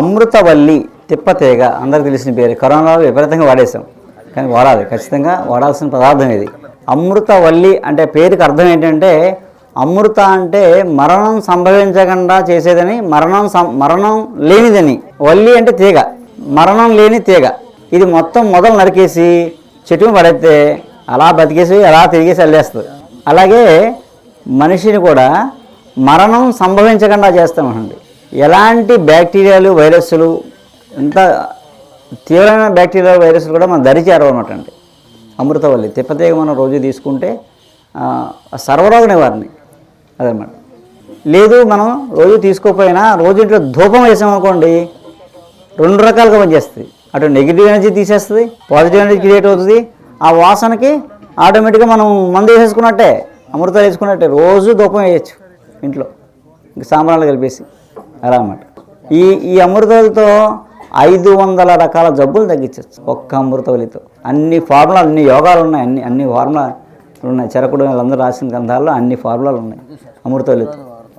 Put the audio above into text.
అమృతవల్లి తిప్పతేగ అందరికి తెలిసిన పేరు. కరోనాలో విపరీతంగా వాడేసాం కానీ వాడాలి ఖచ్చితంగా వాడాల్సిన పదార్థం ఇది. అమృతవల్లి అంటే పేరుకి అర్థం ఏంటంటే అమృత అంటే మరణం సంభవించకుండా చేసేదని మరణం సం మరణం లేనిదని. వల్లి అంటే తీగ మరణం లేని తీగ. ఇది మొత్తం మొదలు నరికేసి చెట్టు పడేస్తే అలా బతికేసి అలా తిరిగేసి వెళ్ళేస్తుంది అలాగే మనిషిని కూడా మరణం సంభవించకుండా చేస్తామండి. ఎలాంటి బ్యాక్టీరియాలు వైరస్లు ఎంత తీవ్రమైన బ్యాక్టీరియా వైరస్లు కూడా మనం దరిచేరవు అనమాట అండి. అమృతవల్లి తిప్పతీగ మనం రోజు తీసుకుంటే సర్వరోగ నివారణి అదనమాట. లేదు మనం రోజు తీసుకోకపోయినా రోజు ఇంట్లో ధూపం వేసామనుకోండి రెండు రకాలుగా పనిచేస్తుంది. అటు నెగిటివ్ ఎనర్జీ తీసేస్తుంది పాజిటివ్ ఎనర్జీ క్రియేట్ అవుతుంది ఆ వాసనకి ఆటోమేటిక్గా మనం మందు వేసేసుకున్నట్టే అమృతాలు వేసుకున్నట్టే రోజు ధూపం వేయచ్చు ఇంట్లో ఇంక సాంబ్రాలు కలిపేసి. అలా అన్నమాట ఈ ఈ అమృతాలతో ఐదు వందల రకాల జబ్బులు తగ్గించవచ్చు ఒక్క అమృతవలితో అన్ని ఫార్ములా అన్ని యోగాలు ఉన్నాయి అన్ని అన్ని ఫార్ములా ఉన్నాయి. చెరకుడు వాళ్ళందరూ రాసిన గ్రంథాల్లో అన్ని ఫార్ములాలు ఉన్నాయి అమృతవలితో